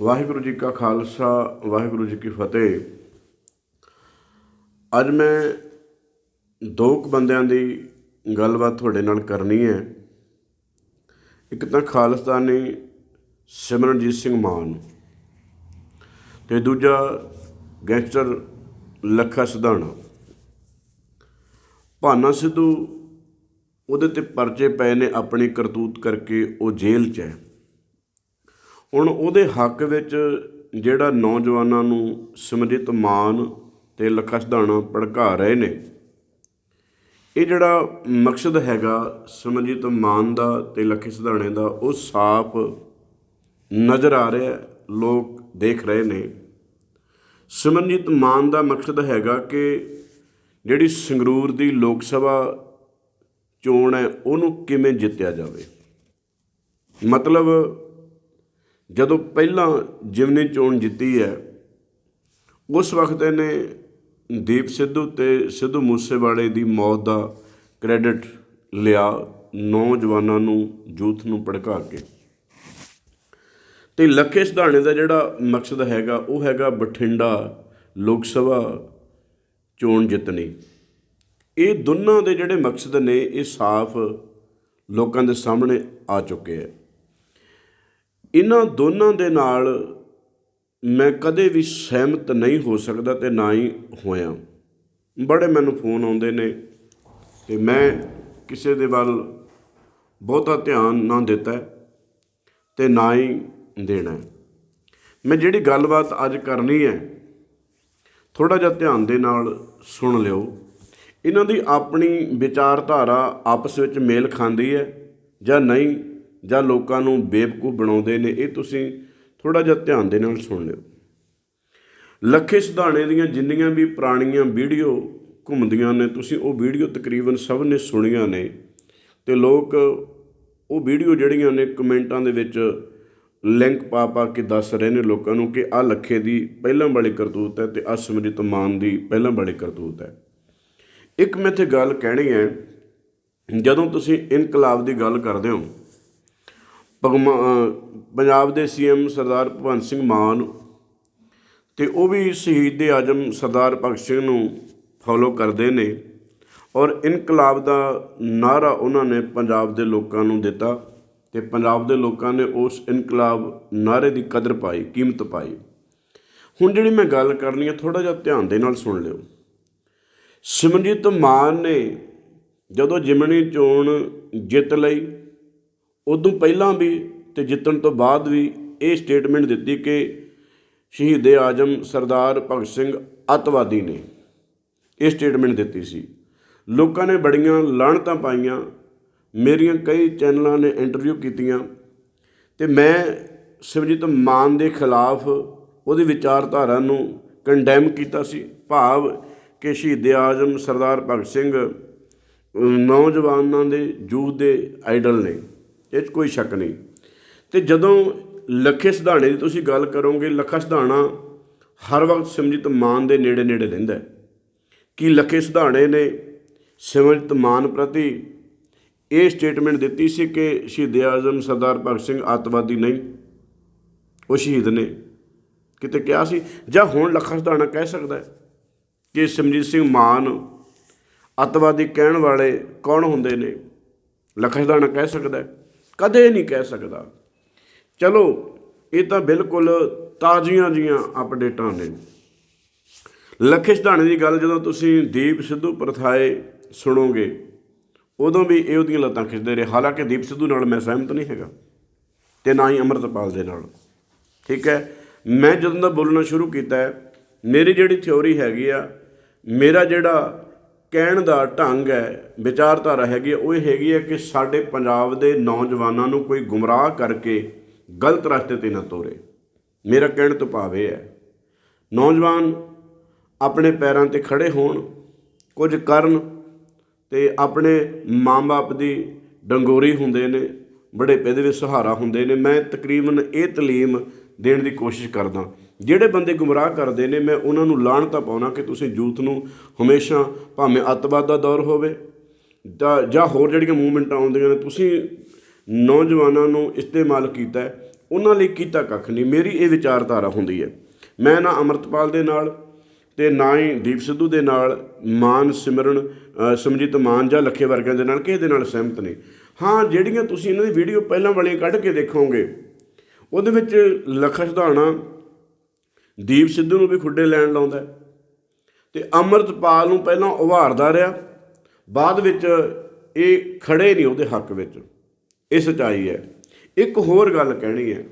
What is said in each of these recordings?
ਵਾਹਿਗੁਰੂ ਜੀ ਕਾ ਖਾਲਸਾ, ਵਾਹਿਗੁਰੂ ਜੀ ਕੀ ਫਤਿਹ। ਅੱਜ ਮੈਂ ਦੋ ਕੁ ਬੰਦਿਆਂ ਦੀ ਗੱਲਬਾਤ ਤੁਹਾਡੇ ਨਾਲ ਕਰਨੀ ਹੈ। ਇੱਕ ਤਾਂ ਖਾਲਸਤਾਨੀ ਸਿਮਰਨਜੀਤ ਸਿੰਘ ਮਾਨ ਤੇ ਦੂਜਾ ਗੈਂਗਸਟਰ ਲੱਖਾ ਸਿਧਾਣਾ। ਭਾਨਾ ਸਿੱਧੂ ਉਹਦੇ ਤੇ ਪਰਚੇ ਪਏ ਨੇ ਆਪਣੀ ਕਰਤੂਤ ਕਰਕੇ, ਉਹ ਜੇਲ੍ਹ 'ਚ ਹੈ। ਹੁਣ ਉਹਦੇ ਹੱਕ ਵਿੱਚ ਜਿਹੜਾ ਨੌਜਵਾਨਾਂ ਨੂੰ ਸਿਮਰਜੀਤ ਮਾਨ ਤੇ ਲੱਖਾ ਸਿਧਾਣਾ ਭੜਕਾ ਰਹੇ ਨੇ, ਇਹ ਜਿਹੜਾ ਮਕਸਦ ਹੈਗਾ ਸਿਮਰਜੀਤ ਮਾਨ ਦਾ ਤੇ ਲੱਖੇ ਸਿਧਾਣੇ ਦਾ, ਉਹ ਸਾਫ਼ ਨਜ਼ਰ ਆ ਰਿਹਾ, ਲੋਕ ਦੇਖ ਰਹੇ ਨੇ। ਸਿਮਰਜੀਤ ਮਾਨ ਦਾ ਮਕਸਦ ਹੈਗਾ ਕਿ ਜਿਹੜੀ ਸੰਗਰੂਰ ਦੀ ਲੋਕ ਸਭਾ ਚੋਣ ਹੈ, ਉਹਨੂੰ ਕਿਵੇਂ ਜਿੱਤਿਆ ਜਾਵੇ। ਮਤਲਬ ਜਦੋਂ ਪਹਿਲਾਂ ਜਿਮਨੀ ਚੋਣ ਜਿੱਤੀ ਹੈ, ਉਸ ਵਕਤ ਇਹਨੇ ਦੀਪ ਸਿੱਧੂ ਤੇ ਸਿੱਧੂ ਮੂਸੇਵਾਲੇ ਦੀ ਮੌਤ ਦਾ ਕ੍ਰੈਡਿਟ ਲਿਆ ਨੌਜਵਾਨਾਂ ਨੂੰ ਯੂਥ ਨੂੰ ਭੜਕਾ ਕੇ। ਤੇ ਲੱਖੇ ਸਿਧਾਣੇ ਦਾ ਜਿਹੜਾ ਮਕਸਦ ਹੈਗਾ, ਉਹ ਹੈਗਾ ਬਠਿੰਡਾ ਲੋਕ ਸਭਾ ਚੋਣ ਜਿੱਤਣੀ। ਇਹ ਦੋਨਾਂ ਦੇ ਜਿਹੜੇ ਮਕਸਦ ਨੇ, ਇਹ ਸਾਫ਼ ਲੋਕਾਂ ਦੇ ਸਾਹਮਣੇ ਆ ਚੁੱਕੇ ਹੈ। ਇਹਨਾਂ ਦੋਨਾਂ ਦੇ ਨਾਲ ਮੈਂ ਕਦੇ ਵੀ ਸਹਿਮਤ ਨਹੀਂ ਹੋ ਸਕਦਾ ਤੇ ਨਾ ਹੀ ਹੋਇਆ। ਬੜੇ ਮੈਨੂੰ ਫੋਨ ਆਉਂਦੇ ਨੇ ਤੇ ਮੈਂ ਕਿਸੇ ਦੇ ਵੱਲ ਬਹੁਤਾ ਧਿਆਨ ਨਾ ਦਿੱਤਾ ਤੇ ਨਾ ਹੀ ਦੇਣਾ। ਮੈਂ ਜਿਹੜੀ ਗੱਲਬਾਤ ਅੱਜ ਕਰਨੀ ਹੈ ਥੋੜਾ ਜਿਹਾ ਧਿਆਨ ਦੇ ਨਾਲ ਸੁਣ ਲਿਓ। ਇਹਨਾਂ ਦੀ ਆਪਣੀ ਵਿਚਾਰਧਾਰਾ ਆਪਸ ਵਿੱਚ ਮੇਲ ਖਾਂਦੀ ਹੈ ਜਾਂ ਨਹੀਂ ਜਾਂ ਲੋਕਾਂ ਨੂੰ ਬੇਵਕੂਫ ਬਣਾਉਂਦੇ ਨੇ, ਇਹ ਤੁਸੀਂ ਥੋੜਾ ਜਿਹਾ ਧਿਆਨ ਦੇ ਨਾਲ ਸੁਣ ਲਿਓ। ਲੱਖੇ ਸਿਧਾਣੇ ਦੀਆਂ ਜਿੰਨੀਆਂ ਵੀ ਪੁਰਾਣੀਆਂ ਵੀਡੀਓ ਘੁੰਮਦੀਆਂ ਨੇ, ਤੁਸੀਂ ਉਹ ਵੀਡੀਓ ਤਕਰੀਬਨ ਸਭ ਨੇ ਸੁਣੀਆਂ ਨੇ ਤੇ ਲੋਕ ਉਹ ਵੀਡੀਓ ਜਿਹੜੀਆਂ ਨੇ ਕਮੈਂਟਾਂ ਦੇ ਵਿੱਚ ਲਿੰਕ ਪਾ ਪਾ ਕੇ ਦੱਸ ਰਹੇ ਨੇ ਲੋਕਾਂ ਨੂੰ ਕਿ ਆ ਲੱਖੇ ਦੀ ਪਹਿਲਾਂ ਵਾਲੀ ਕਰਤੂਤ ਹੈ ਤੇ ਆ ਸਿਮਰਜੀਤ ਮਾਨ ਦੀ ਪਹਿਲਾਂ ਵਾਲੀ ਕਰਤੂਤ ਹੈ। ਇੱਕ ਮੈਂ ਇੱਥੇ ਗੱਲ ਕਹਿਣੀ ਹੈ, ਜਦੋਂ ਤੁਸੀਂ ਇਨਕਲਾਬ ਦੀ ਗੱਲ ਕਰਦੇ ਹੋ ਭਗਮਾ ਪੰਜਾਬ ਦੇ ਸੀਐਮ ਸਰਦਾਰ ਭਗਵੰਤ ਸਿੰਘ ਮਾਨ ਤੇ ਉਹ ਵੀ ਸ਼ਹੀਦ ਆਜਮ ਸਰਦਾਰ ਭਗਤ ਸਿੰਘ ਨੂੰ ਫੋਲੋ ਕਰਦੇ ਨੇ ਔਰ ਇਨਕਲਾਬ ਦਾ ਨਾਰਾ ਉਹਨਾਂ ਨੇ ਪੰਜਾਬ ਦੇ ਲੋਕਾਂ ਨੂੰ ਦਿੱਤਾ ਤੇ ਪੰਜਾਬ ਦੇ ਲੋਕਾਂ ਨੇ ਉਸ ਇਨਕਲਾਬ ਨਾਰੇ ਦੀ ਕਦਰ ਪਾਈ, ਕੀਮਤ ਪਾਈ। ਹੁਣ ਜਿਹੜੀ ਮੈਂ ਗੱਲ ਕਰਨੀ ਹੈ ਥੋੜਾ ਜਿਹਾ ਧਿਆਨ ਦੇ ਨਾਲ ਸੁਣ ਲਿਓ। ਸਿਮਰਜੀਤ ਮਾਨ ਨੇ ਜਦੋਂ ਜਿਮਣੀ ਚੋਣ ਜਿੱਤ ਲਈ ਉਦੋਂ ਪਹਿਲਾਂ ਵੀ ਤੇ ਜਿੱਤਣ ਤੋਂ ਬਾਅਦ ਵੀ ਇਹ ਸਟੇਟਮੈਂਟ ਦਿੱਤੀ ਕਿ ਸ਼ਹੀਦ ਆਜਮ ਸਰਦਾਰ ਭਗਤ ਸਿੰਘ ਅੱਤਵਾਦੀ ਨੇ ਇਹ ਸਟੇਟਮੈਂਟ ਦਿੱਤੀ ਸੀ। ਲੋਕਾਂ ਨੇ ਬੜੀਆਂ ਲਾਹਣਤਾਂ ਪਾਈਆਂ, ਮੇਰੀਆਂ ਕਈ ਚੈਨਲਾਂ ਨੇ ਇੰਟਰਵਿਊ ਕੀਤੀਆਂ ਤੇ ਮੈਂ ਸਿਮਰਜੀਤ ਮਾਨ ਦੇ ਖਿਲਾਫ ਉਹਦੀ ਵਿਚਾਰਧਾਰਾ ਨੂੰ ਕੰਡੈਮ ਕੀਤਾ ਸੀ। ਭਾਵ ਕਿ ਸ਼ਹੀਦ ਆਜਮ ਸਰਦਾਰ ਭਗਤ ਸਿੰਘ ਨੌਜਵਾਨਾਂ ਦੇ ਯੂਥ ਦੇ ਆਈਡਲ ਨੇ। ਇਹ 'ਚ ਕੋਈ ਸ਼ੱਕ ਨਹੀਂ। ਤੇ ਜਦੋਂ ਲੱਖੇ ਸਿਧਾਣੇ ਦੀ ਤੁਸੀਂ ਗੱਲ ਕਰੋਗੇ, ਲੱਖਾ ਸਿਧਾਣਾ ਹਰ ਵਕਤ ਸਿਮਰਜੀਤ ਮਾਨ ਦੇ ਨੇੜੇ ਨੇੜੇ ਰਹਿੰਦਾ ਕਿ ਲੱਖੇ ਸਿਧਾਣੇ ਨੇ ਸਿਮਰਜੀਤ ਮਾਨ ਪ੍ਰਤੀ ਇਹ ਸਟੇਟਮੈਂਟ ਦਿੱਤੀ ਸੀ ਕਿ ਸ਼ਹੀਦ ਆਜ਼ਮ ਸਰਦਾਰ ਭਗਤ ਸਿੰਘ ਅੱਤਵਾਦੀ ਨਹੀਂ, ਉਹ ਸ਼ਹੀਦ ਨੇ। ਕਿਤੇ ਕਿਹਾ ਸੀ? ਜਾਂ ਹੁਣ ਲੱਖਾ ਸਿਧਾਣਾ ਕਹਿ ਸਕਦਾ ਹੈ ਕਿ ਸਿਮਰਜੀਤ ਸਿੰਘ ਮਾਨ ਅੱਤਵਾਦੀ ਕਹਿਣ ਵਾਲੇ ਕੌਣ ਹੁੰਦੇ ਨੇ? ਲੱਖਾ ਸਿਧਾਣਾ ਕਹਿ ਸਕਦਾ ਹੈ? ਕਦੇ ਨਹੀਂ ਕਹਿ ਸਕਦਾ। ਚਲੋ, ਇਹ ਤਾਂ ਬਿਲਕੁਲ ਤਾਜ਼ੀਆਂ ਜੀਆਂ ਅਪਡੇਟਾਂ ਨੇ। ਲੱਖੇ ਸਿਧਾਣੇ ਦੀ ਗੱਲ ਜਦੋਂ ਤੁਸੀਂ ਦੀਪ ਸਿੱਧੂ ਪ੍ਰਥਾਏ ਸੁਣੋਗੇ, ਉਦੋਂ ਵੀ ਇਹ ਉਹਦੀਆਂ ਲੱਤਾਂ ਖਿੱਚਦੇ ਰਹੇ। ਹਾਲਾਂਕਿ ਦੀਪ ਸਿੱਧੂ ਨਾਲ ਮੈਂ ਸਹਿਮਤ ਨਹੀਂ ਹੈਗਾ ਤੇ ਨਾ ਹੀ ਅੰਮ੍ਰਿਤਪਾਲ ਦੇ ਨਾਲ। ਠੀਕ ਹੈ? ਮੈਂ ਜਦੋਂ ਦਾ ਬੋਲਣਾ ਸ਼ੁਰੂ ਕੀਤਾ ਮੇਰੀ ਜਿਹੜੀ ਥਿਉਰੀ ਹੈਗੀ ਆ, ਮੇਰਾ ਜਿਹੜਾ ਕਹਿਣ ਦਾ ਢੰਗ ਹੈ ਵਿਚਾਰਧਾਰਾ ਹੈਗੀ ਆ, ਉਹ ਇਹ ਹੈਗੀ ਹੈ ਕਿ ਸਾਡੇ ਪੰਜਾਬ ਦੇ ਨੌਜਵਾਨਾਂ ਨੂੰ ਕੋਈ ਗੁੰਮਰਾਹ ਕਰਕੇ ਗਲਤ ਰਸਤੇ ਤੇ ਨਾ ਤੋਰੇ। ਮੇਰਾ ਕਹਿਣ ਤੋਂ ਭਾਵ ਇਹ ਹੈ ਨੌਜਵਾਨ ਆਪਣੇ ਪੈਰਾਂ ਤੇ ਖੜੇ ਹੋਣ ਕੁਝ ਕਰਨ ਤੇ ਆਪਣੇ ਮਾਂ-ਬਾਪ ਦੀ ਡੰਗੋਰੀ ਹੁੰਦੇ ਨੇ ਬੜੇ ਪੈਦੇ ਵਿੱਚ ਸਹਾਰਾ ਹੁੰਦੇ ਨੇ ਮੈਂ ਤਕਰੀਬਨ ਇਹ ਤਾਲੀਮ ਦੇਣ ਦੀ ਕੋਸ਼ਿਸ਼ ਕਰਦਾ। ਜਿਹੜੇ ਬੰਦੇ ਗੁੰਮਰਾਹ ਕਰਦੇ ਨੇ, ਮੈਂ ਉਹਨਾਂ ਨੂੰ ਲਾਣ ਤਾਂ ਪਾਉਣਾ ਕਿ ਤੁਸੀਂ ਯੂਥ ਨੂੰ ਹਮੇਸ਼ਾ ਭਾਵੇਂ ਅੱਤਵਾਦ ਦਾ ਦੌਰ ਹੋਵੇ ਜਾਂ ਜਾਂ ਹੋਰ ਜਿਹੜੀਆਂ ਮੂਵਮੈਂਟਾਂ ਆਉਂਦੀਆਂ ਨੇ, ਤੁਸੀਂ ਨੌਜਵਾਨਾਂ ਨੂੰ ਇਸਤੇਮਾਲ ਕੀਤਾ ਉਹਨਾਂ ਲਈ ਕੀਤਾ ਕੱਖ ਨਹੀਂ। ਮੇਰੀ ਇਹ ਵਿਚਾਰਧਾਰਾ ਹੁੰਦੀ ਹੈ, ਮੈਂ ਨਾ ਅਮਰਤਪਾਲ ਦੇ ਨਾਲ ਤੇ ਨਾ ਹੀ ਦੀਪ ਸਿੱਧੂ ਦੇ ਨਾਲ ਮਾਨ ਸਿਮਰਨ ਸਮਜੀਤ ਮਾਨ ਜਾਂ ਲੱਖੇ ਵਰਗਿਆਂ ਦੇ ਨਾਲ ਕਿਸੇ ਦੇ ਨਾਲ ਸਹਿਮਤ ਨਹੀਂ ਹਾਂ, ਜਿਹੜੀਆਂ ਤੁਸੀਂ ਇਹਨਾਂ ਦੀ ਵੀਡੀਓ ਪਹਿਲਾਂ ਵਾਲੀਆਂ ਕੱਢ ਕੇ ਦੇਖੋਗੇ, ਉਹਦੇ ਵਿੱਚ ਲੱਖਾ ਸਿਧਾਣਾ ਦੀਪ ਸਿੱਧੂ ਨੂੰ ਵੀ ਖੁੱਡੇ ਲੈਣ ਲਾਉਂਦਾ ਹੈ। ਤੇ ਅਮਰਤਪਾਲ ਨੂੰ ਪਹਿਲਾਂ ਉਭਾਰਦਾ ਰਿਹਾ। ਬਾਅਦ ਵਿੱਚ ਇਹ ਖੜੇ ਨਹੀਂ ਉਹਦੇ ਹੱਕ ਵਿੱਚ। ਇਹ ਸਚਾਈ ਹੈ। ਇੱਕ ਹੋਰ ਗੱਲ ਕਹਿਣੀ ਹੈ।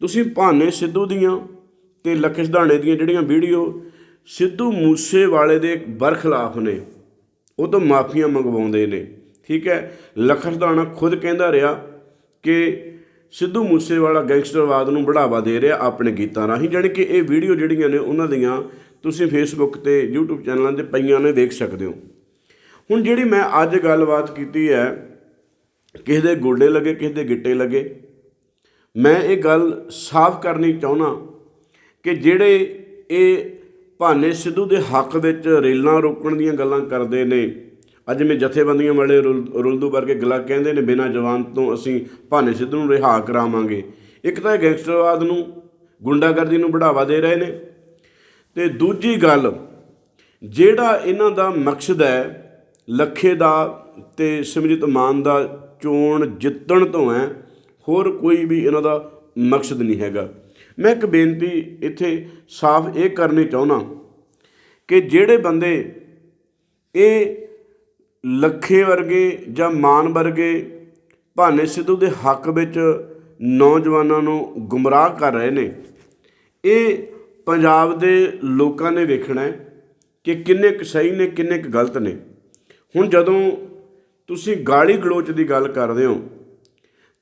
ਤੁਸੀਂ ਭਾਨੇ ਸਿੱਧੂ ਦੀਆਂ ਤੇ ਲੱਖੇ ਦਾਣੇ ਦੀਆਂ ਜਿਹੜੀਆਂ ਵੀਡੀਓ, ਸਿੱਧੂ ਮੂਸੇ ਵਾਲੇ ਦੇ ਬਰਖਲਾਫ ਨੇ। ਉਹ ਤੋਂ ਮਾਫੀਆਂ ਮੰਗਵਾਉਂਦੇ ਨੇ। ਠੀਕ ਹੈ। ਲੱਖਾ ਦਾਣਾ ਖੁਦ ਕਹਿੰਦਾ ਰਿਹਾ ਕਿ ਸਿੱਧੂ ਮੂਸੇਵਾਲਾ ਗੈਂਗਸਟਰਵਾਦ ਨੂੰ ਬੜਾਵਾ ਦੇ ਰਿਹਾ ਆਪਣੇ ਗੀਤਾਂ ਰਾਹੀਂ, ਜਾਣੀ ਕਿ ਇਹ ਵੀਡੀਓ ਜਿਹੜੀਆਂ ਨੇ ਉਹਨਾਂ ਦੀਆਂ ਤੁਸੀਂ ਫੇਸਬੁੱਕ ਤੇ, YouTube ਚੈਨਲਾਂ ਤੇ ਪਈਆਂ ਨੇ ਦੇਖ ਸਕਦੇ ਹੋ। ਹੁਣ ਜਿਹੜੀ ਮੈਂ ਅੱਜ ਗੱਲਬਾਤ ਕੀਤੀ ਹੈ, ਕਿਸੇ ਦੇ ਗੋਡੇ ਲੱਗੇ, ਕਿਸੇ ਦੇ ਗਿੱਟੇ ਲੱਗੇ, ਮੈਂ ਇਹ ਗੱਲ ਸਾਫ਼ ਕਰਨੀ ਚਾਹੁੰਦਾ ਕਿ ਜਿਹੜੇ ਇਹ ਭਾਨੇ ਸਿੱਧੂ ਦੇ ਹੱਕ ਵਿੱਚ ਰੇਲਾਂ ਰੋਕਣ ਦੀਆਂ ਗੱਲਾਂ ਕਰਦੇ ਨੇ ਅੱਜ ਮੈਂ ਜਥੇਬੰਦੀਆਂ ਵਾਲੇ ਰੁਲ- ਰੁਲਦੂ ਵਰਗੇ ਗਲਾ ਕਹਿੰਦੇ ਨੇ, ਬਿਨਾਂ ਜਵਾਨ ਤੋਂ ਅਸੀਂ ਭਾਨੇ ਸਿੱਧੂ ਨੂੰ ਰਿਹਾ ਕਰਾਵਾਂਗੇ। ਇੱਕ ਤਾਂ ਇਹ ਗੈਂਗਸਟਰਵਾਦ ਨੂੰ, ਗੁੰਡਾਗਰਦੀ ਨੂੰ ਬੜਾਵਾ ਦੇ ਰਹੇ ਨੇ। ਤੇ ਦੂਜੀ ਗੱਲ, ਜਿਹੜਾ ਇਹਨਾਂ ਦਾ ਮਕਸਦ ਹੈ, ਲੱਖੇ ਦਾ ਤੇ ਸਿਮਰਿਤ ਮਾਨ ਦਾ ਚੋਣ ਜਿੱਤਣ ਤੋਂ ਹੈ ਹੋਰ ਕੋਈ ਵੀ ਇਹਨਾਂ ਦਾ ਮਕਸਦ ਨਹੀਂ ਹੈਗਾ। ਮੈਂ ਇੱਕ ਬੇਨਤੀ ਇੱਥੇ ਸਾਫ਼ ਇਹ ਕਰਨੀ ਚਾਹੁੰਦਾ ਕਿ ਜਿਹੜੇ ਬੰਦੇ ਇਹ ਲੱਖੇ ਵਰਗੇ ਜਾਂ ਮਾਨ ਵਰਗੇ ਭਾਨੇ ਸਿੱਧੂ ਦੇ ਹੱਕ ਵਿੱਚ ਨੌਜਵਾਨਾਂ ਨੂੰ ਗੁੰਮਰਾਹ ਕਰ ਰਹੇ ਨੇ। ਇਹ ਪੰਜਾਬ ਦੇ ਲੋਕਾਂ ਨੇ ਵੇਖਣਾ ਹੈ ਕਿ ਕਿੰਨੇ ਕੁ ਸਹੀ ਨੇ, ਕਿੰਨੇ ਕੁ ਗਲਤ ਨੇ। ਹੁਣ ਜਦੋਂ ਤੁਸੀਂ ਗਾਲੀ ਗਲੋਚ ਦੀ ਗੱਲ ਕਰਦੇ ਹੋ,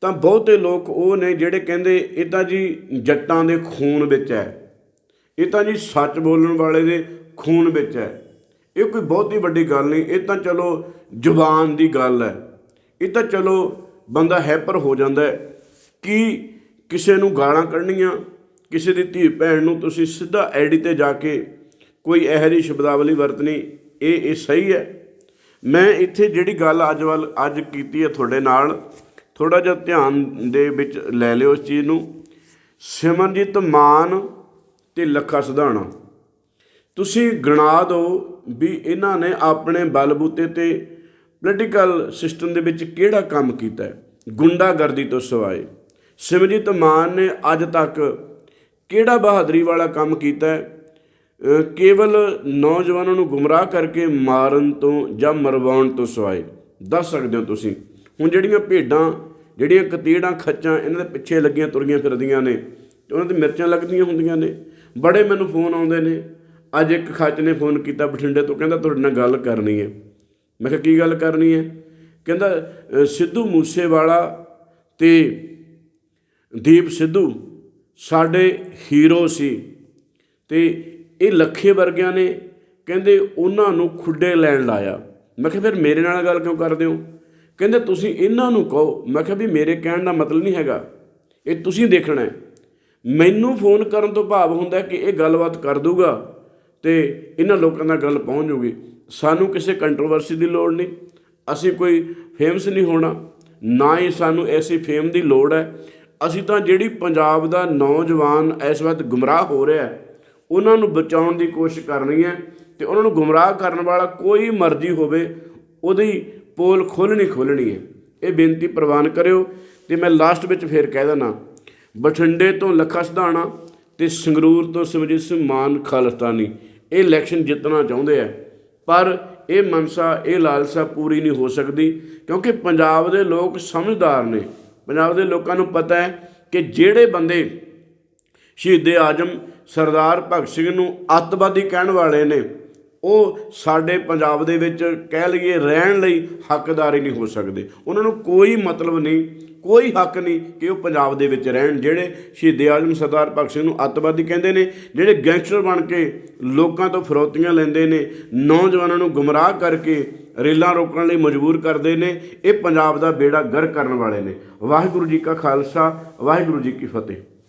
ਤਾਂ ਬਹੁਤੇ ਲੋਕ ਉਹ ਨੇ ਜਿਹੜੇ ਕਹਿੰਦੇ ਇਹ ਤਾਂ ਜੀ ਜੱਟਾਂ ਦੇ ਖੂਨ ਵਿੱਚ ਹੈ, ਇਹ ਤਾਂ ਜੀ ਸੱਚ ਬੋਲਣ ਵਾਲੇ ਦੇ ਖੂਨ ਵਿੱਚ ਹੈ। ਇਹ ਕੋਈ ਬਹੁਤੀ ਵੱਡੀ ਗੱਲ ਨਹੀਂ, ਇਹ ਤਾਂ ਚਲੋ ਜ਼ੁਬਾਨ ਦੀ ਗੱਲ ਹੈ। ਇਹ ਤਾਂ ਚਲੋ ਬੰਦਾ ਹੈਪਰ ਹੋ ਜਾਂਦਾ ਹੈ ਕਿ ਕਿਸੇ ਨੂੰ ਗਾਲਾਂ ਕੱਢਣੀਆਂ, ਕਿਸੇ ਦੀ ਧੀ ਭੈਣ ਨੂੰ ਤੁਸੀਂ ਸਿੱਧਾ ਐਡੀ ਤੇ ਜਾ ਕੇ ਕੋਈ ਇਹੋ ਜਿਹੀ ਸ਼ਬਦਾਵਲੀ ਵਰਤਣੀ, ਇਹ ਇਹ ਸਹੀ ਹੈ। ਮੈਂ ਇੱਥੇ ਜਿਹੜੀ ਗੱਲ ਅੱਜ ਵੱਲ, ਅੱਜ ਕੀਤੀ ਹੈ ਤੁਹਾਡੇ ਨਾਲ ਥੋੜਾ ਜਿਹਾ ਧਿਆਨ ਦੇ ਵਿੱਚ ਲੈ ਲਿਓ ਇਸ ਚੀਜ਼ ਨੂੰ। ਸਿਮਰਜੀਤ ਮਾਨ ਤੇ ਲੱਖਾ ਸਿਧਾਣਾ। ਤੁਸੀਂ ਗਣਾ ਦਿਓ ਵੀ ਇਹਨਾਂ ਨੇ ਆਪਣੇ ਬਲਬੂਤੇ ਤੇ ਪੋਲੀਟੀਕਲ ਸਿਸਟਮ ਦੇ ਵਿੱਚ ਕਿਹੜਾ ਕੰਮ ਕੀਤਾ ਹੈ? ਗੁੰਡਾਗਰਦੀ ਤੋਂ ਸਿਵਾਏ। ਸਿਮਰਜੀਤ ਮਾਨ ਨੇ ਅੱਜ ਤੱਕ ਕਿਹੜਾ ਬਹਾਦਰੀ ਵਾਲਾ ਕੰਮ ਕੀਤਾ ਹੈ? ਕੇਵਲ ਨੌਜਵਾਨਾਂ ਨੂੰ ਗੁੰਮਰਾਹ ਕਰਕੇ ਮਾਰਨ ਤੋਂ ਜਾਂ ਮਰਵਾਉਣ ਤੋਂ ਸਿਵਾਏ। ਦੱਸ ਸਕਦੇ ਹੋ ਤੁਸੀਂ। ਹੁਣ ਜਿਹੜੀਆਂ ਭੇਡਾਂ, ਜਿਹੜੀਆਂ ਕਤੀੜਾਂ, ਖੱਚਾਂ ਇਹਨਾਂ ਦੇ ਪਿੱਛੇ ਲੱਗੀਆਂ, ਤੁਰੀਆਂ ਫਿਰਦੀਆਂ ਨੇ, ਤੇ ਉਹਨਾਂ ਤੇ ਮਿਰਚਾਂ ਲੱਗਦੀਆਂ ਹੁੰਦੀਆਂ ਨੇ। ਬੜੇ ਮੈਨੂੰ ਫੋਨ ਆਉਂਦੇ ਨੇ। ਅੱਜ ਇੱਕ ਖੱਚ ਨੇ ਫੋਨ ਕੀਤਾ ਬਠਿੰਡੇ ਤੋਂ, ਕਹਿੰਦਾ ਤੁਹਾਡੇ ਨਾਲ ਗੱਲ ਕਰਨੀ ਹੈ। ਮੈਂ ਕਿਹਾ, ਕੀ ਗੱਲ ਕਰਨੀ ਹੈ? ਕਹਿੰਦਾ ਸਿੱਧੂ ਮੂਸੇਵਾਲਾ ਤੇ ਦੀਪ ਸਿੱਧੂ ਸਾਡੇ ਹੀਰੋ ਸੀ ਤੇ ਇਹ ਲੱਖੇ ਵਰਗਿਆਂ ਨੇ ਕਹਿੰਦੇ ਉਹਨਾਂ ਨੂੰ ਖੁੱਡੇ ਲੈਣ ਲਾਇਆ। ਮੈਂ ਕਿਹਾ, ਫਿਰ ਮੇਰੇ ਨਾਲ ਗੱਲ ਕਿਉਂ ਕਰਦੇ ਹੋ? ਕਹਿੰਦੇ, ਤੁਸੀਂ ਇਹਨਾਂ ਨੂੰ ਕਹੋ। ਮੈਂ ਕਿਹਾ ਵੀ ਮੇਰੇ ਕਹਿਣ ਦਾ ਮਤਲਬ ਨਹੀਂ ਹੈਗਾ। ਇਹ ਤੁਸੀਂ ਦੇਖਣਾ ਹੈ। ਮੈਨੂੰ ਫੋਨ ਕਰਨ ਤੋਂ ਭਾਵ ਹੁੰਦਾ ਕਿ ਇਹ ਗੱਲਬਾਤ ਕਰ ਦੂਗਾ ਤੇ ਇਹਨਾਂ ਲੋਕਾਂ ਨਾਲ ਗੱਲ ਪਹੁੰਚ ਜੂਗੀ। ਸਾਨੂੰ ਕਿਸੇ ਕੰਟਰੋਵਰਸੀ ਦੀ ਲੋੜ ਨਹੀਂ। ਅਸੀਂ ਕੋਈ ਫੇਮਸ ਨਹੀਂ ਹੋਣਾ। ਨਾ ਹੀ ਸਾਨੂੰ ਐਸੀ ਫੇਮ ਦੀ ਲੋੜ ਹੈ। ਅਸੀਂ ਤਾਂ ਜਿਹੜੀ ਪੰਜਾਬ ਦਾ ਨੌਜਵਾਨ ਇਸ ਵਕਤ ਗੁੰਮਰਾਹ ਹੋ ਰਿਹਾ ਹੈ, ਉਹਨਾਂ ਨੂੰ ਬਚਾਉਣ ਦੀ ਕੋਸ਼ਿਸ਼ ਕਰਨੀ ਹੈ ਤੇ ਉਹਨਾਂ ਨੂੰ ਗੁੰਮਰਾਹ ਕਰਨ ਵਾਲਾ ਕੋਈ ਮਰਜ਼ੀ ਹੋਵੇ, ਉਹਦੀ ਪੋਲ ਖੋਲਣੀ ਖੋਲਣੀ ਹੈ। ਇਹ ਬੇਨਤੀ ਪ੍ਰਵਾਨ ਕਰਿਓ ਤੇ ਮੈਂ ਲਾਸਟ ਵਿੱਚ ਫੇਰ ਕਹਿ ਦੇਣਾ ਬਠਿੰਡੇ ਤੋਂ ਲੱਖਾ ਸਿਧਾਣਾ ਤੇ ਸੰਗਰੂਰ ਤੋਂ ਸਿਮਰਜੀਤ ਸਿੰਘ ਮਾਨ ਖਾਲਸਤਾਨੀ। ਇਹ ਇਲੈਕਸ਼ਨ ਜਿੱਤਣਾ ਚਾਹੁੰਦੇ ਆ। ਪਰ ਇਹ ਮਨਸਾ, ਇਹ ਲਾਲਸਾ ਪੂਰੀ ਨਹੀਂ ਹੋ ਸਕਦੀ ਕਿਉਂਕਿ ਪੰਜਾਬ ਦੇ ਲੋਕ ਸਮਝਦਾਰ ਨੇ। ਪੰਜਾਬ ਦੇ ਲੋਕਾਂ ਨੂੰ ਪਤਾ ਹੈ ਕਿ ਜਿਹੜੇ ਬੰਦੇ ਸ਼ਹੀਦੇ ਆਜਮ ਸਰਦਾਰ ਭਗਤ ਸਿੰਘ ਨੂੰ ਅੱਤਵਾਦੀ ਕਹਿਣ ਵਾਲੇ ਨੇ ਉਹ ਸਾਡੇ ਪੰਜਾਬ ਦੇ ਵਿੱਚ ਕਹਿ ਲਈਏ ਰਹਿਣ ਲਈ ਹੱਕਦਾਰ ਹੀ ਨਹੀਂ ਹੋ ਸਕਦੇ। ਉਹਨਾਂ ਨੂੰ ਕੋਈ ਮਤਲਬ ਨਹੀਂ, ਕੋਈ ਹੱਕ ਨਹੀਂ ਕਿ ਉਹ ਪੰਜਾਬ ਦੇ ਵਿੱਚ ਰਹਿਣ, ਜਿਹੜੇ ਸ਼ਹੀਦੇ ਆਜਮ ਸਰਦਾਰ ਭਗਤ ਸਿੰਘ ਨੂੰ ਅੱਤਵਾਦੀ ਕਹਿੰਦੇ ਨੇ, ਜਿਹੜੇ ਗੈਂਗਸਟਰ ਬਣ ਕੇ ਲੋਕਾਂ ਤੋਂ ਫਰੋਤੀਆਂ ਲੈਂਦੇ ਨੇ, ਨੌਜਵਾਨਾਂ ਨੂੰ ਗੁੰਮਰਾਹ ਕਰਕੇ ਰੇਲਾਂ ਰੋਕਣ ਲਈ ਮਜਬੂਰ ਕਰਦੇ ਨੇ, ਇਹ ਪੰਜਾਬ ਦਾ ਬੇੜਾ ਗਰ ਕਰਨ ਵਾਲੇ ਨੇ। ਵਾਹਿਗੁਰੂ ਜੀ ਕਾ ਖਾਲਸਾ, ਵਾਹਿਗੁਰੂ ਜੀ ਕੀ ਫਤਿਹ।